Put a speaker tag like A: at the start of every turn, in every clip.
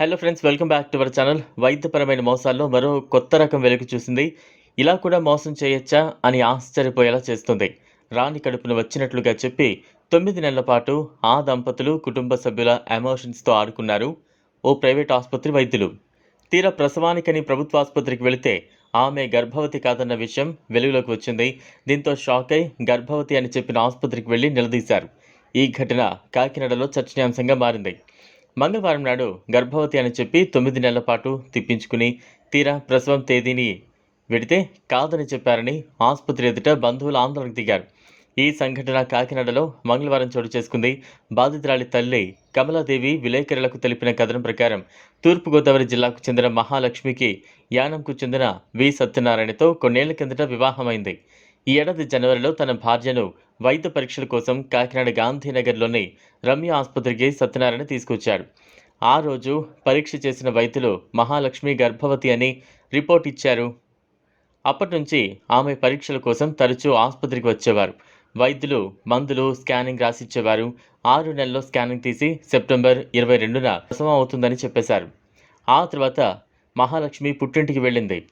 A: Hello friends welcome back to our channel వైద్యపరమైన మోసాల్లో మరో కొత్త రకం వెలుగు చూసింది. ఇలా కూడా మోసం చేయొచ్చా అని ఆశ్చర్యపోయేలా చేస్తుంది. రాణి కడుపున వచ్చినట్లుగా చెప్పి తొమ్మిది నెలల పాటు ఆ దంపతులు కుటుంబ సభ్యుల ఎమోషన్స్తో ఆడుకున్నారు. ఓ ప్రైవేట్ ఆసుపత్రి వైద్యులు. తీరా ప్రసవానికని ప్రభుత్వ ఆసుపత్రికి వెళితే ఆమె గర్భవతి కాదన్న విషయం వెలుగులోకి వచ్చింది. దీంతో షాక్ అయి గర్భవతి అని చెప్పిన ఆసుపత్రికి వెళ్ళి నిలదీశారు. ఈ ఘటన కాకినాడలో చర్చనీయాంశంగా మారింది. మంగళవారం నాడు గర్భవతి అని చెప్పి తొమ్మిది నెలల పాటు తిప్పించుకుని తీరా ప్రసవం తేదీని వెడితే కాదని చెప్పారని ఆసుపత్రి ఎదుట బంధువులు ఆందోళనకు దిగారు. ఈ సంఘటన కాకినాడలో మంగళవారం చోటు చేసుకుంది. బాధితురాలి తల్లి కమలాదేవి విలేకరులకు తెలిపిన కథనం ప్రకారం తూర్పుగోదావరి జిల్లాకు చెందిన మహాలక్ష్మికి యానంకు చెందిన వి. సత్యనారాయణతో కొన్నేళ్ళ కిందట వివాహమైంది. ఈ ఏడాది జనవరిలో తన భార్యను వైద్య పరీక్షల కోసం కాకినాడ గాంధీనగర్లోని రమ్య ఆసుపత్రికి సత్యనారాయణ తీసుకొచ్చారు. ఆ రోజు పరీక్ష చేసిన వైద్యులు మహాలక్ష్మి గర్భవతి అని రిపోర్ట్ ఇచ్చారు. అప్పటి నుంచి ఆమె పరీక్షల కోసం తరచూ ఆసుపత్రికి వచ్చేవారు. వైద్యులు మందులు స్కానింగ్ రాసిచ్చేవారు. ఆరు నెలల్లో స్కానింగ్ తీసి సెప్టెంబర్ ఇరవై రెండున ప్రసవం అవుతుందని చెప్పేశారు. ఆ తర్వాత మహాలక్ష్మి పుట్టింటికి వెళ్ళింది.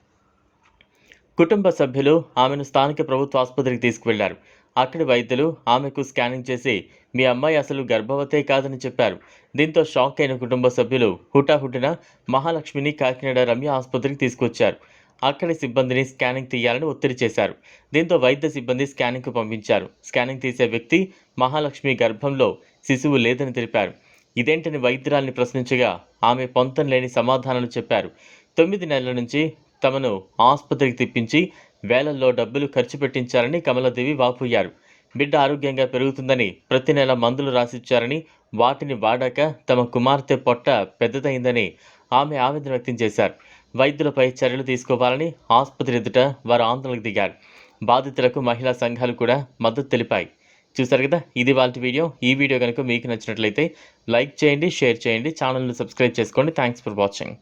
A: కుటుంబ సభ్యులు ఆమెను స్థానిక ప్రభుత్వ ఆసుపత్రికి తీసుకువెళ్ళారు. అక్కడి వైద్యులు ఆమెకు స్కానింగ్ చేసి మీ అమ్మాయి అసలు గర్భవతే కాదని చెప్పారు. దీంతో షాక్ అయిన కుటుంబ సభ్యులు హుటాహుటిన మహాలక్ష్మిని కాకినాడ రమ్య ఆసుపత్రికి తీసుకొచ్చారు అక్కడి సిబ్బందిని స్కానింగ్ తీయాలని ఒత్తిడి చేశారు. దీంతో వైద్య సిబ్బంది స్కానింగ్కు పంపించారు. స్కానింగ్ తీసే వ్యక్తి మహాలక్ష్మి గర్భంలో శిశువు లేదని తెలిపారు. ఇదేంటని వైద్యురాల్ని ప్రశ్నించగా ఆమె పొంతం లేని సమాధానాలు చెప్పారు. తొమ్మిది నెలల నుంచి తమను ఆసుపత్రికి తిప్పించి వేలల్లో డబ్బులు ఖర్చు పెట్టించారని కమలాదేవి వాపోయారు. బిడ్డ ఆరోగ్యంగా పెరుగుతుందని ప్రతి నెల మందులు రాసిచ్చారని వాటిని వాడాక తమ కుమార్తె పొట్ట పెద్దదైందని ఆమె ఆవేదన వ్యక్తం చేశారు. వైద్యులపై చర్యలు తీసుకోవాలని ఆసుపత్రి ఎదుట వారు ఆందోళనకు దిగారు. బాధితులకు మహిళా సంఘాలు కూడా మద్దతు తెలిపాయి. చూసారు కదా? ఇది వాళ్ళ వీడియో. ఈ వీడియో కనుక మీకు నచ్చినట్లయితే లైక్ చేయండి షేర్ చేయండి ఛానల్ని సబ్స్క్రైబ్ చేసుకోండి. Thanks for watching.